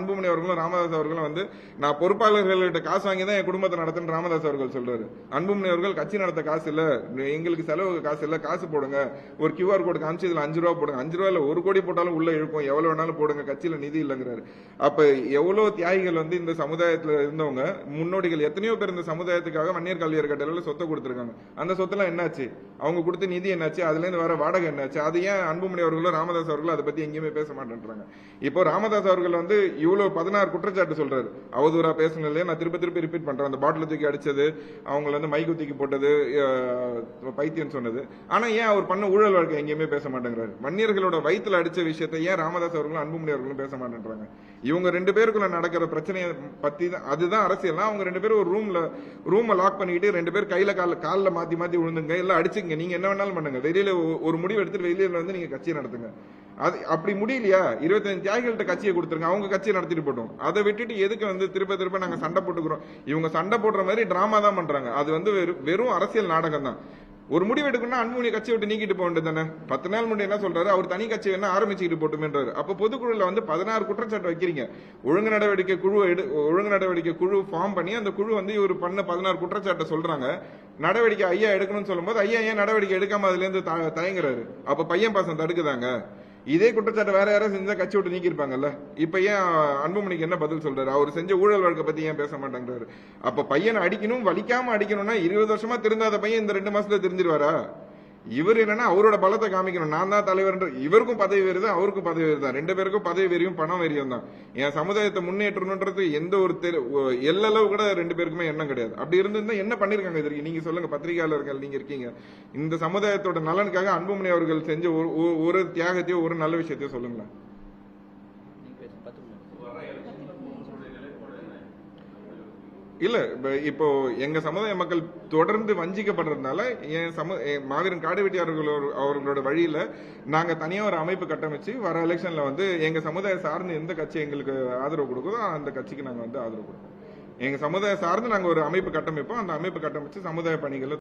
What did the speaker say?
அன்புமணி அவர்களும் ராமதாஸ் அவர்களும் வந்து நான் பொறுப்பாளர்கள்கிட்ட காசு வாங்கி தான் என் குடும்பத்தை நடத்துன்னு ராமதாஸ் அவர்கள் சொல்றாரு. அன்புமணி அவர்கள் கட்சி நடத்த காசு இல்ல. எங்களுக்கு செலவு காசு இல்ல. காசு போடுங்க. ஒரு கியூஆர் கோடு காமிச்சு இதுல அஞ்சு ரூபா போடுங்க. அஞ்சு ரூபாயில ஒரு கோடி போட்டாலும் உள்ள இழுக்கும் எவ்வளவு வேணாலும் போடுங்க. கட்சியில நிதி இல்லைங்கிறாரு. அப்ப எவ்வளவு தியாகிகள் வந்து இந்த சமுதாயத்துல இருந்தவங்க முன்னோடிகள் எத்தனையோ பேர் இந்த சமுதாயத்துக்காக வன்னியர் கல்வியர் கட்டளையில சொத்தை கொடுத்துருக்காங்க. அந்த சொத்தெல்லாம் என்னாச்சு? அவங்க கொடுத்த நிதி என்னாச்சு? அதுல இருந்து வர வாடகை என்னாச்சு? அது ஏன் அன்புமணி அவர்களும் ராமதாஸ் அவர்களும் அதை பத்தி எங்கேயுமே பேச மாட்டேன்றாங்க. இப்போ ராமதாஸ் அவர்கள் வந்து இவ்வளவு பதினாறு குற்றச்சாட்டு சொல்றாரு. அவதூறா பேசுனதுல நான் திருப்பி திருப்பி ரிப்பீட் பண்றேன். அந்த பாட்டில் தூக்கி அடிச்சது அவங்கள வந்து மைக்கு தூக்கி போட்டது பைத்தியம் சொன்னது. ஆனா ஏன் அவர் பண்ண ஊழல் வாழ்க்கை எங்கேயுமே பேச மாட்டேங்கிறாரு? மன்னியர்களோட வயிற்றுல அடிச்ச விஷயத்தை ஏன் ராமதாஸ் அவர்களும் அன்புமணி அவர்களும் பேச மாட்டேன்றாங்க? இவங்க ரெண்டு பேருக்குள்ள நடக்கிற பிரச்சனையை பத்தி தான் அதுதான் அரசியல்னா அவங்க ரெண்டு பேரும் ஒரு ரூம்ல ரூமை லாக் பண்ணிக்கிட்டு ரெண்டு பேர் கையில கால கால்ல மாத்தி மாத்தி விழுந்துங்க. எல்லாம் அடிச்சுங்க நீங்க என்ன வேணாலும் பண்ணுங்க. வெளியில ஒரு முடிவு எடுத்துட்டு வெளியில வந்து நீங்க கட்சியை நடத்துங்க. அது அப்படி முடியலையா? இருபத்தஞ்சு தியாகிகள்கிட்ட கட்சியை கொடுத்துருங்க. அவங்க கட்சியை நடத்திட்டு போட்டோம். அதை விட்டுட்டு எதுக்கு வந்து திருப்ப திருப்ப நாங்க சண்டை போட்டுக்கிறோம்? இவங்க சண்டை போடுற மாதிரி டிராமா தான் பண்றாங்க. அது வந்து வெறும் வெறும் அரசியல் நாடகம் தான். ஒரு முடிவு எடுக்கணும்னா அன்புமணி கட்சியை விட்டு நீக்கிட்டு போக வேண்டியது தானே? பத்து நாள் முன்னாடி என்ன சொல்றாரு? அவர் தனி கட்சி வேணா ஆரம்பிச்சுக்கிட்டு போட்டுமேன்றாரு. அப்ப பொதுக்குழுல வந்து பதினாறு குற்றச்சாட்டு வைக்கிறீங்க. ஒழுங்கு நடவடிக்கை குழு எடு ஒழுங்கு நடவடிக்கை குழு ஃபார்ம் பண்ணி அந்த குழு வந்து இவர் பண்ண பதினாறு குற்றச்சாட்டை சொல்றாங்க. நடவடிக்கை ஐயா எடுக்கணும்னு சொல்லும்போது ஐயா ஏன் நடவடிக்கை எடுக்காம அதுல இருந்து த- தயங்குறாரு? அப்ப பையன் பாசம் தடுக்குதாங்க? இதே குற்றச்சாட்டு வேற யாராவது செஞ்சா கட்சி விட்டு நீக்கியிருப்பாங்கல்ல? இப்ப ஏன் அன்புமணிக்கு என்ன பதில் சொல்றாரு? அவர் செஞ்ச ஊழல் வழக்கை பத்தி ஏன் பேச மாட்டாங்கிறாரு? அப்ப பையனை அடிக்கணும் வலிக்காம அடிக்கணும்னா இருபது வருஷமா திருந்தாத பையன் இந்த ரெண்டு மாசத்துல தெரிஞ்சிருவாரா இவர் என்னன்னா அவரோட பலத்தை காமிக்கணும். நான் தான் தலைவர் இவருக்கும் பதவி வேறு தான் அவருக்கும் பதவி வேறு தான். ரெண்டு பேருக்கும் பதவி வெறியும் பணம் வெறியும் தான். என் சமுதாயத்தை முன்னேற்றணுன்றது எந்த ஒரு தெரு எல்லளவு கூட ரெண்டு பேருக்குமே எண்ணம் கிடையாது. அப்படி இருந்திருந்தா என்ன பண்ணிருக்காங்க இது வரைக்கும்? நீங்க சொல்லுங்க பத்திரிகையாளர்கள் நீங்க இருக்கீங்க. இந்த சமுதாயத்தோட நலனுக்காக அன்புமணி அவர்கள் செஞ்ச ஒரு- ஒரு தியாகத்தையோ ஒரு நல்ல விஷயத்தையோ சொல்லுங்களேன் நீங்க பேசுங்க பத்து நிமிஷம் இல்ல இப்போ எங்க சமுதாய மக்கள் தொடர்ந்து வஞ்சிக்கப்படுறதுனால என் சமு மாவீரன் காடுவெட்டி அவர்களோட அவர்களோட வழியில நாங்க தனியா ஒரு அமைப்பு கட்டமைச்சு வர எலெக்ஷன்ல வந்து எங்க சமுதாயம் சார்ந்து எந்த கட்சி எங்களுக்கு ஆதரவு கொடுக்குதோ அந்த கட்சிக்கு நாங்க வந்து ஆதரவு கொடுப்போம். எங்க சமுதாயம் சார்ந்து நாங்க ஒரு அமைப்பு கட்டமைப்போம். அந்த அமைப்பு கட்டமைச்சு சமுதாய பணிகளை